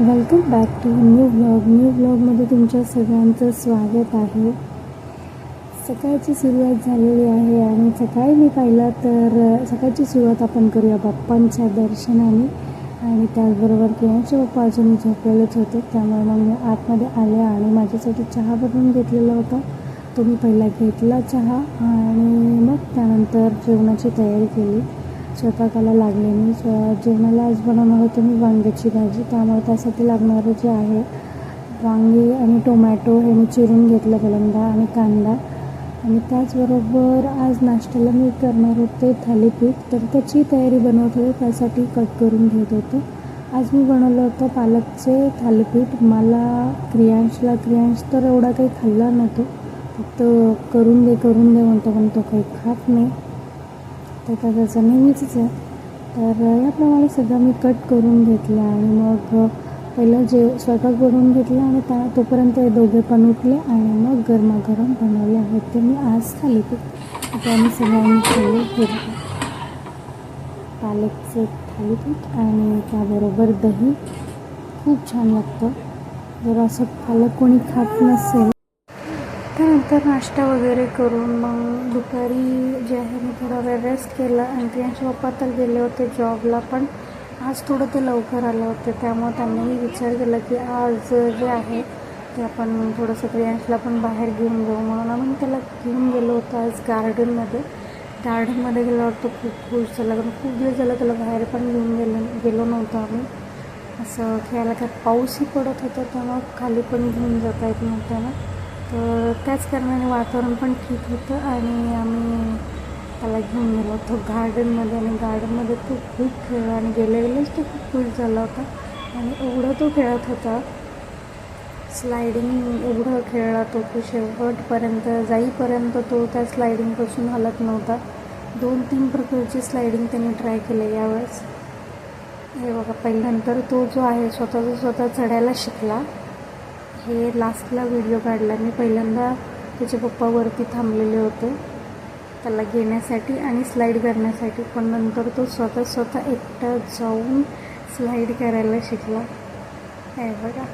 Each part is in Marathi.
Welcome back to new blog new ब्लॉगमध्ये तुमच्या सगळ्यांचं स्वागत आहे. सकाळची सुरुवात झालेली आहे आणि सकाळी मी पाहिलं तर सकाळची सुरुवात आपण करूया बाप्पांच्या दर्शनाने. आणि त्याचबरोबर कियांचे बाप्पा अजून झोपलेलेच होते त्यामुळे मग मी आतमध्ये आले आणि माझ्यासाठी चहा बनवून घेतलेला होता. तो मी पहिला घेतला चहा आणि मग त्यानंतर जेवणाची तयारी केली. स्वयंपाकाला लागले. मी जेवणाला आज बनवणार होते मी वांग्याची भाजी. त्यामुळे त्यासाठी लागणारं जे आहे वांगी आणि टोमॅटो हे मी चिरून घेतलं पहिल्यांदा आणि कांदा. आणि त्याचबरोबर आज नाश्त्याला मी करणार होते थालीपीठ. तर त्याची तयारी बनवत होते त्यासाठी कट करून घेत होते. आज मी बनवलं होतं पालकचे थालीपीठ. मला क्रियांशला क्रियांश तर एवढा काही खाल्ला नव्हतो. फक्त करून दे करून दे म्हणतो पण तो काही खात नाही. तर त्याचं नेहमीचंच आहे. तर याप्रमाणे सगळं मी कट करून घेतलं आणि मग पहिलं जे स्वयंपाक बनवून घेतला आणि त्या तोपर्यंत हे दोघे पण उठले आणि मग गरमागरम बनवले आहेत ते मी आज थालीपीठ आता आम्ही सगळ्यांनी खाल्ले घेतलं पालकचं थालीपीठ आणि त्याबरोबर दही. खूप छान लागतं. जर असं पालक कोणी खात नसेल त्यानंतर नाश्ता वगैरे करून मग दुपारी जे आहे मी थोडा वेळ रेस्ट केला आणि त्यांचे पप्पा तर गेले होते जॉबला पण. आज थोडं ते लवकर आले होते त्यामुळे त्यांनीही विचार केला की आज जे आहे ते आपण थोडंसं प्रियांशला पण बाहेर घेऊन जाऊ म्हणून आम्ही त्याला घेऊन गेलो होतो आज गार्डनमध्ये गार्डनमध्ये गेल्यावर तो खूप खुश झाला कारण खूप दिवस झाला त्याला बाहेर पण घेऊन गेलो गेलो नव्हतो आम्ही. असं खेळायला काय पाऊसही पडत होता त्यामुळं खाली पण घेऊन जाता येत नव्हतं ना. तर त्याच कारणाने वातावरण पण ठीक होतं आणि आम्ही त्याला घेऊन गेलो होतो गार्डनमध्ये आणि गार्डनमध्ये तो खूप खेळला आणि गेल्या गेलेच तो खूप खुश झाला होता. आणि एवढं तो खेळत होता स्लायडिंग एवढं खेळला तो की शेवटपर्यंत जाईपर्यंत तो त्या स्लायडिंगपासून हलत नव्हता. दोन तीन प्रकारची स्लायडिंग त्यांनी ट्राय केले यावेळेस. हे बघा पहिल्यानंतर तो जो आहे स्वतःचा स्वतः चढायला शिकला. हे लास्टला व्हिडिओ काढला. मी पहिल्यांदा त्याचे पप्पा वरती थांबलेले होते. त्याला घेण्यासाठी आणि स्लाईड करण्यासाठी. पण नंतर तो स्वतः स्वतः एकटा जाऊन स्लाईड करायला शिकला. आहे बघा.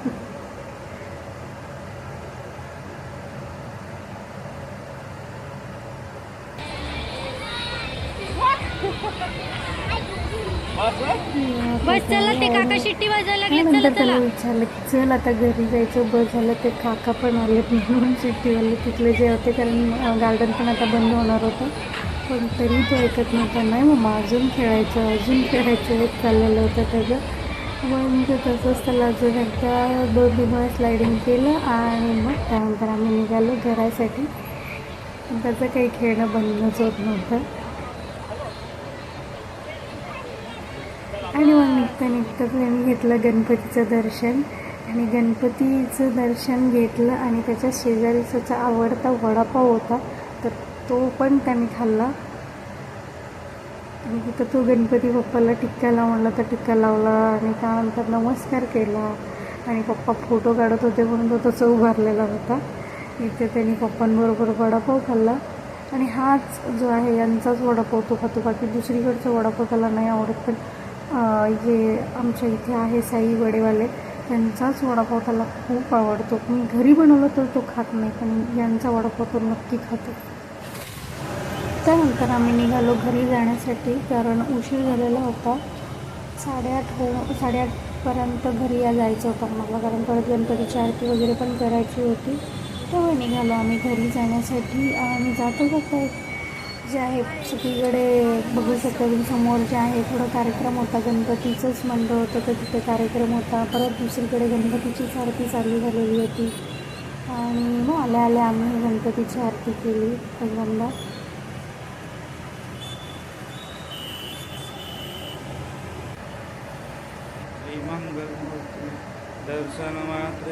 बस चला ते काका शिट्टी वाजायला लागले चला नंतर त्याला चला. विचारलं की चल आता घरी जायचं बस झालं ते काका पण आलेत म्हणून शिट्टीवाले तिथले जे होते कारण गार्डन पण आता बंद होणार होतं. पण तरी तो ऐकत नव्हता नाही मग अजून खेळायचं अजून खेळायचं हेच चाललेलं होतं त्याचं. मग तसंच त्याला अजून एकदा दोन तीन वेळा स्लायडिंग केलं आणि मग त्यानंतर आम्ही निघालो घरासाठी. त्याचं काही खेळणं बंदच होत नव्हतं. आणि मग निघता निघता त्यांनी घेतलं गणपतीचं दर्शन. आणि गणपतीचं दर्शन घेतलं आणि त्याच्या शेजारी त्याचा आवडता वडापाव होता तर तो पण त्यांनी खाल्ला. आणि तिथं तो गणपती बाप्पाला टिक्का लावला तर टिक्का लावला आणि त्यानंतर नमस्कार केला. आणि पप्पा फोटो काढत होते म्हणून तो तसं उभारलेला होता. इथे त्यांनी पप्पांबरोबर वडापाव खाल्ला. आणि हाच जो आहे यांचाच वडापाव तो खातो. बाकी दुसरीकडचा वडापाव त्याला नाही आवडत पण जे आमच्या इथे आहे साई वडेवाले. त्यांचाच वडापाव त्याला खूप आवडतो. मी घरी बनवलं तर तो खात नाही पण यांचा वडापाव तो नक्की खातो. त्यानंतर आम्ही निघालो घरी जाण्यासाठी कारण उशीर झालेला होता. साडेआठ हो साडेआठपर्यंत घरी या जायचं होतं मला कारण परत गणपतीची आरती वगैरे पण करायची होती. तेव्हा निघालो आम्ही घरी जाण्यासाठी. आणि जातो जाता एक जे आहे सगळीकडे बघू शकता तुम्ही समोर जे आहे थोडं कार्यक्रम होता गणपतीचंच मंडळ होतं तर तिथे कार्यक्रम होता. परत दुसरीकडे गणपतीचीच आरती चालू झालेली होती. आणि हो, मग आल्या आल्या आम्ही गणपतीची आरती केली पहिल्यांदा.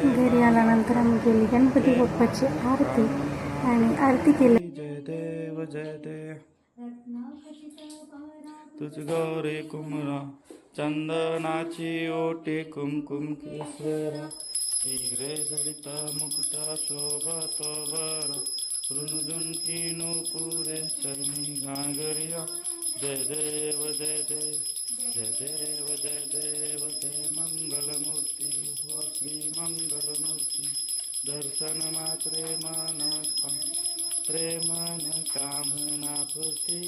घरी आल्यानंतर आम्ही केली गणपती बाप्पाची आरती आणि आरती केली. जय जय तुझ गौरे कुमरा चंदनाची ओटी कुमकुम केसरा। हिरे जडिता मुकुटा शोभा तो बर रुणझुनकी नूपुरे चरणी गांगरिया जय देव जय देव जय देव जय देव जय मंगलमूर्ती। हो मंगलमूर्ती। दर्शन मात्रे मानस। प्रेमन कामना पृथ्वी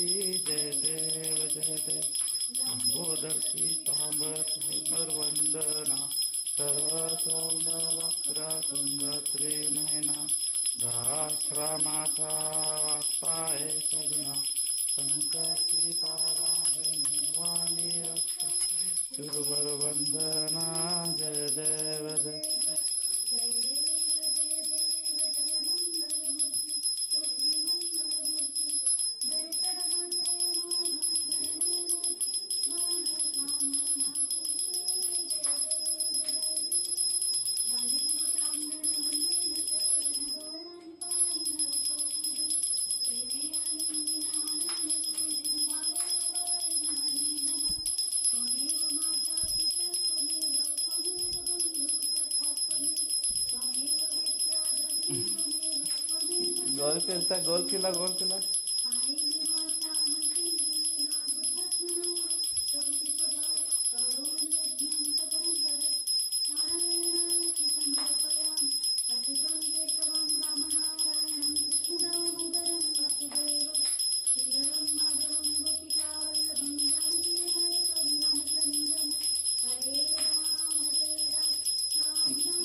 जय देव जय देव। आंबोदर्शी तांब वंदना सर्व सौंदवक्र सुंदत्री नयना दाश्रमाचा वापाय सगना संकटी पावाहे रक्ष वंदना जय देव जय। गोल फिरता गोल फिला गोल फिला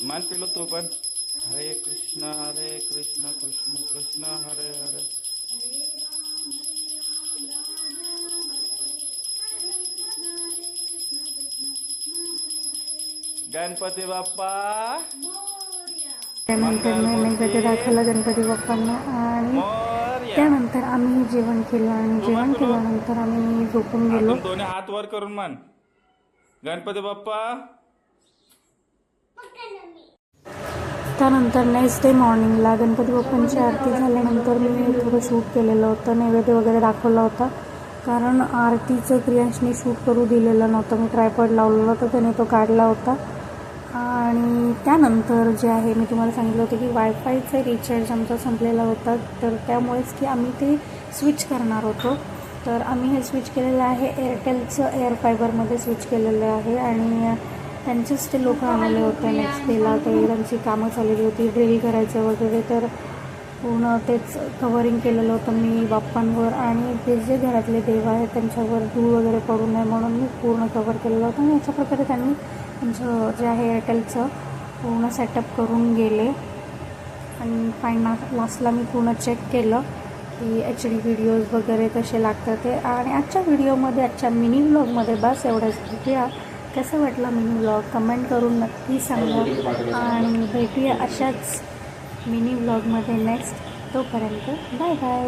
मान पिलो तो पण हरे कृष्ण हरे कृष्ण कृष्ण कृष्ण हरे हरे। गणपती बाप्पा। त्यानंतर नैवेद्य दाखवला गणपती बाप्पांना आणि. त्यानंतर आम्ही जेवण केलं आणि जेवण केल्यानंतर आम्ही झोपून गेलो. दोन्ही हात वर करून मान गणपती बाप्पा। त्यानंतर नेक्स्ट डे मॉर्निंगला गणपती बाप्पांची आरती झाल्यानंतर मी थोडं शूट केलेलं होतं नैवेद्य वगैरे दाखवला होता. कारण आरतीचं क्रियांशनी शूट करू दिलेलं नव्हतं मी ट्रायपॉड लावलेला होता त्याने तो काढला होता. आणि त्यानंतर जे आहे मी तुम्हाला सांगितलं होतं की वायफायचं रिचार्ज आमचा संपलेला होता. तर त्यामुळेच की आम्ही ते स्विच करणार होतो. तर आम्ही हे स्विच केलेलं आहे एअरटेलचं एअर फायबरमध्ये स्विच केलेलं आहे. आणि त्यांचेच ते लोक आलेले होते नेक्स्ट डेला ते त्यांची कामं चाललेली होती ड्रिल करायचं वगैरे. तर पूर्ण तेच कवरिंग केलेलं होतं मी बाप्पांवर. आणि ते जे घरातले देव आहेत त्यांच्यावर धूळ वगैरे पडू नये म्हणून मी पूर्ण कवर केलेलं होतं. आणि अशा प्रकारे त्यांनी त्यांचं जे आहे एअरटेलचं पूर्ण सेटअप करून गेले. आणि फायना लास्टला मी पूर्ण चेक केलं की एच डी व्हिडिओज वगैरे कसे लागतात ते. आणि आजच्या व्हिडिओमध्ये आजच्या मिनी ब्लॉगमध्ये बस एवढंच. भेटूया. कसं वाटला मिनी ब्लॉग कमेंट करून नक्की सांगा. आणि भेटूया अशाच मिनी ब्लॉगमध्ये नेक्स्ट तोपर्यंत बाय बाय